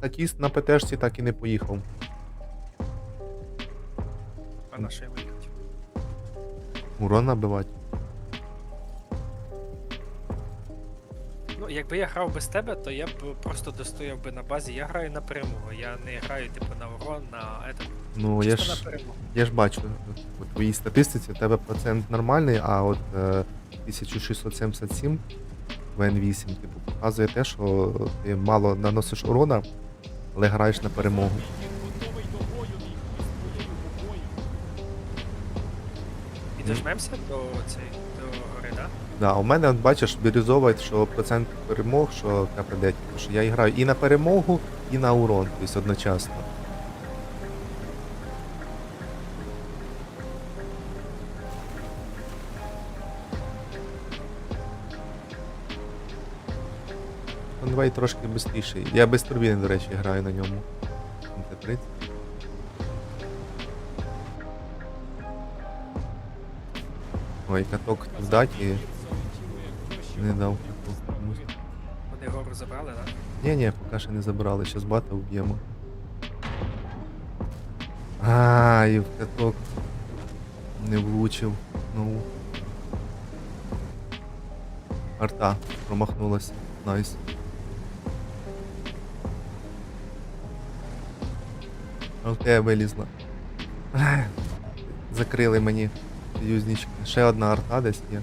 статіст на ПТшці так і не поїхав. А на що я? Урон набивати. Ну, якби я грав без тебе, то я б просто достояв би на базі. Я граю на перемогу. Я не граю типу на урон, на этот, Ну, я чисто ж, на перемогу. я ж бачу у твоїй статистиці, у тебе процент нормальний, а от е, 1677 в N8 типу, показує те, що ти мало наносиш урона, але граєш на перемогу. І дожмемося до цієї до гори, да? Да, у мене, от бачиш, бірюзова, що процент перемог, що капредеть, що я граю і на перемогу, і на урон, тобто одночасно. Давай трошки швидше. Я без турбіни, до речі, граю на ньому. МТ-30. Ой, каток в даті не дав комусь. Вони гору забрали, да? Ні, ні, поки ще не забрали, щас бата вб'ємо. А, і в каток не влучив. Ну. Арта промахнулася. Найс. ЛТ вилізла. Закрили мені юзнички. Ще одна арта десь є.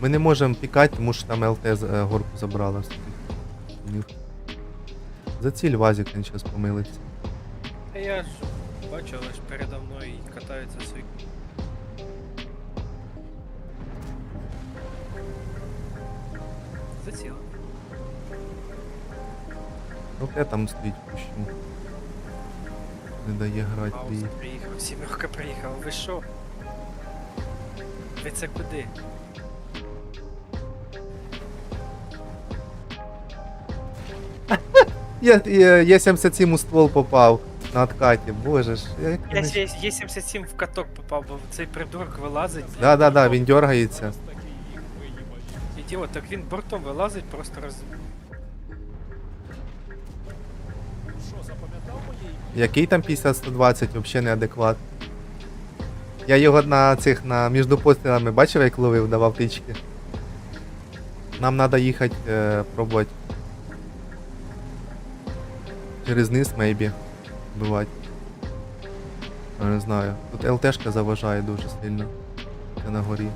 Ми не можемо пікати, тому що там ЛТ е, горку забрала. За ціль Вазик він зараз помилиться. Та я ж бачу, але ж передо мною катаються свої. Заціла. ЛТ там стоїть кущу. Не дає грати Маус приїхав, сімерка приїхала. Ви що? Ви це куди? Я, я, я 77 у ствол попав на откаті, боже ж. Я вони- ще є 77 в каток попав, бо цей придурок вилазить. Да, да, да, він дергається. Ідіот, так він бортом вилазить, просто роз... Який там 50-120, взагалі неадекват. Я його на цих на між пострілами бачив, як ловив, давав тички. Нам треба їхати е, пробувати. Через низ, maybe. Бывать. Я не знаю. Тут ЛТшка заважає дуже сильно. Це на горі.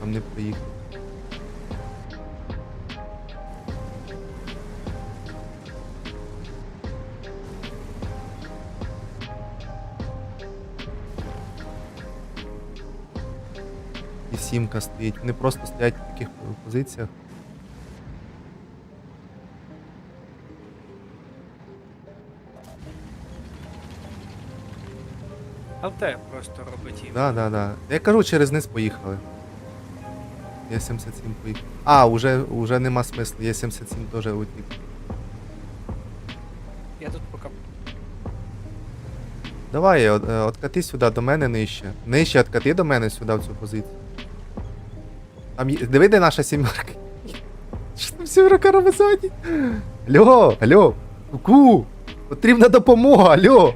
Там не поїхав. Сімка стоїть. Вони просто стоять в таких позиціях. ЛТ просто робить їм. Да, да, да. Я кажу, через низ поїхали. Я 77 поїхав. А, уже, уже нема смислу, я 77 теж утік. Я тут поки Давай, от, е, откати сюди до мене нижче. Нижче откати до мене сюди в цю позицію. Там є... Диви, де наша сімерка. Що там сімерка робить ззаді? Алло, алло, ку-ку! Потрібна допомога, алло!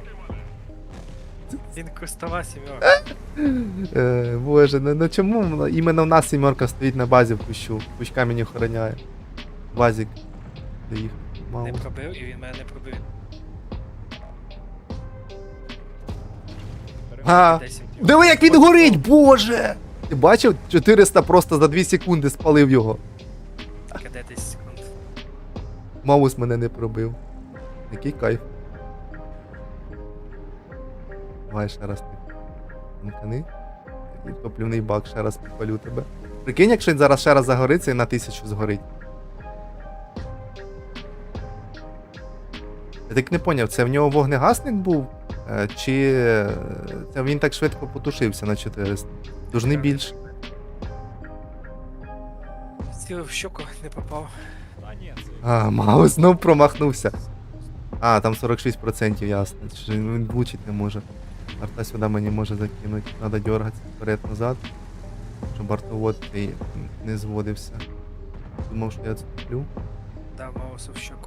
він кустова сімерка. Е, боже, ну, ну чому іменно в нас сімерка стоїть на базі в кущу? Кущка мені охороняє. Базік. Де їх? Не пробив і він мене не пробив. А, диви, як він горить, боже! Ти бачив? 400 просто за 2 секунди спалив його. Каде 10 секунд. Маус мене не пробив. Який кайф. Давай ще раз ти. І топлівний бак, ще раз підпалю тебе. Прикинь, якщо він зараз ще раз загориться і на тисячу згорить. Я так не поняв, це в нього вогнегасник був? Е, Чи е, він так швидко потушився на 400? Должний більше. Цілив в щоку не попав. А, Маус знов промахнувся. А, там 46% ясно. Він влучить не може. Арта сюди мені може закинути. Надо дергатися вперед-назад, щоб артовод не зводився. Думав, що я відступлю. Маусу в щоку.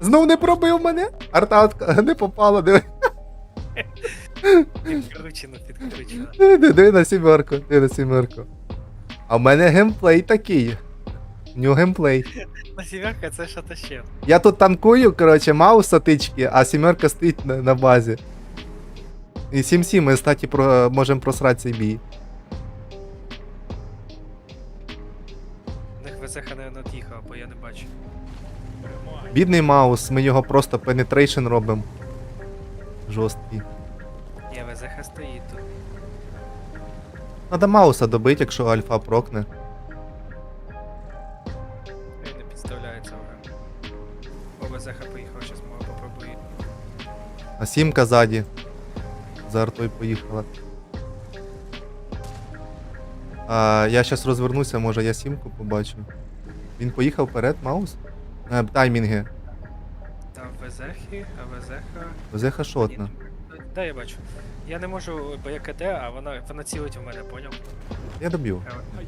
Знов не пробив мене? Арта не попала, диви. Підкручено, підкручено. Диви, диви, на сімерку, диви на сімерку. А в мене геймплей такий. У нього геймплей. Ну, сімерка це що то ще. Я тут танкую, коротше, мауса тички, а сімерка стоїть на, на базі. І 7-7 ми, кстати, про, можемо просрати цей бій. У них ВЗХ, не від'їхав, бо я не бачу. Бідний маус, ми його просто пенетрейшн робимо. Жорсткий. Ні, ВЗХ стоїть тут. Надо мауса добити, якщо альфа прокне. Він не підставляється вже. Бо ВЗХ поїхав, зараз мого попробую. А сімка ззаді. За артою поїхала. А, я зараз розвернуся, може я сімку побачу. Він поїхав вперед, маус? Е, таймінги. Там ВЗХи, а ВЗХ... Зеха шотна. Да, я бачу. Я не можу, бо я КД, а вона, вона цілить в мене, поняв? Я доб'ю. Е,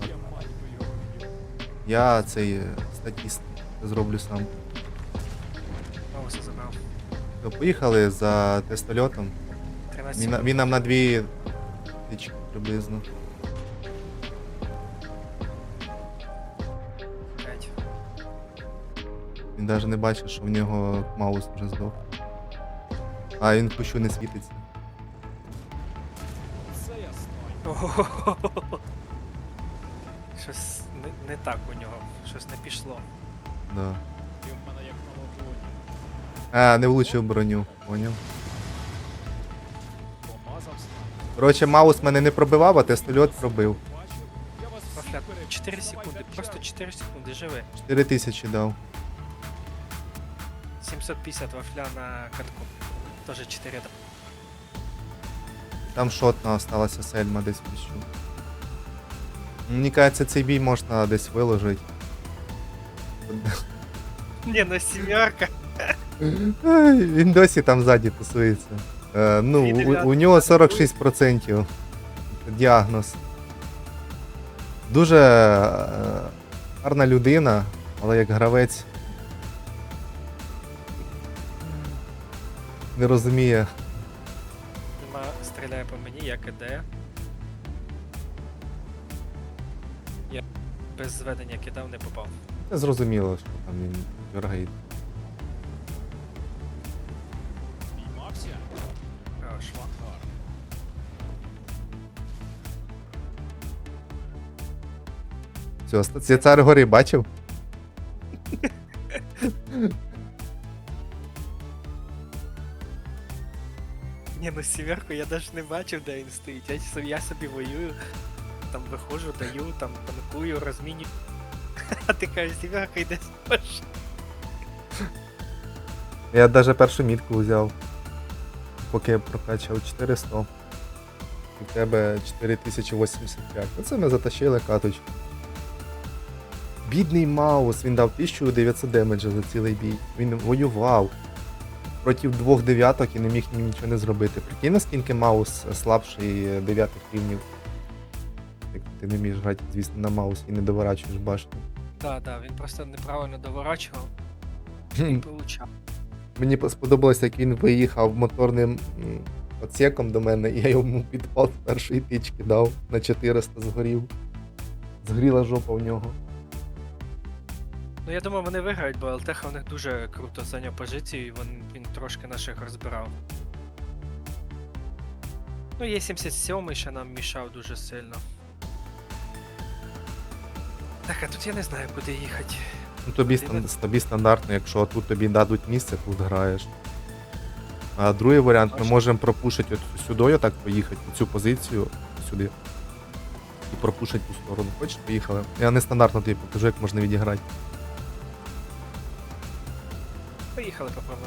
Я цей е, статіст зроблю сам. Мауса забрав. То поїхали за тестольотом. Він, він нам на дві тички приблизно. Він навіть не бачить, що в нього маус вже здох. А він кущу не світиться. Ого-го-го-го. Щось не, не так у нього, щось не пішло. Да. А, не влучив броню, поняв. Коротше, маус мене не пробивав, а тестольот пробив. Вафля, 4 секунди, просто 4 секунди, живи. 4 тисячі дав. 750 вафля на катку. Тоже 4 да. Там шотна осталася сельма десь піщу. Мені кажеться, цей бій можна десь виложити. Не, ну сімерка. Ай, Він досі там ззаді тусується. Е, ну, Дві у, дев'ятки. у нього 46% діагноз. Дуже е, гарна людина, але як гравець не розуміє. Нема стріляє по мені, я КД. Я без зведення кидав, не попав. Це зрозуміло, що там він вергає. Хорош. Все, це цар гори бачив? Ні, ну сімерку я навіть не бачив, де він стоїть. Я, я собі воюю, там виходжу, даю, там танкую, розмінюю. А ти кажеш, сімерка йде спаш. Я навіть першу мітку взяв. Поки я прокачав 400. І в тебе 4085. Оце ми затащили каточку. Бідний Маус, він дав 1900 демеджа за цілий бій. Він воював проти двох дев'яток і не міг нічого не зробити. Прикинь, наскільки Маус слабший е, дев'ятих рівнів. Як ти не вмієш грати, звісно, на Маус і не доворачуєш башню. Так, так, він просто неправильно доворачував і получав. Мені по- сподобалось, як він виїхав моторним отсеком до мене, і я йому підпал першої тички дав на 400 згорів. Згоріла жопа в нього. Ну я думаю, вони виграють, бо ЛТХ у них дуже круто зайняв позицію, і він, він трошки наших розбирав. Ну, є 77 ще нам мішав дуже сильно. Так, а тут я не знаю, куди їхати. Ну тобі, стан- тобі стандартно, якщо тут тобі дадуть місце, тут граєш. А другий варіант, ми можемо пропушити от сюди, отак поїхати, цю позицію, сюди. І пропушити ту сторону. Хочеш, поїхали? Я нестандартно тобі покажу, як можна відіграти. Поїхали, попробуємо.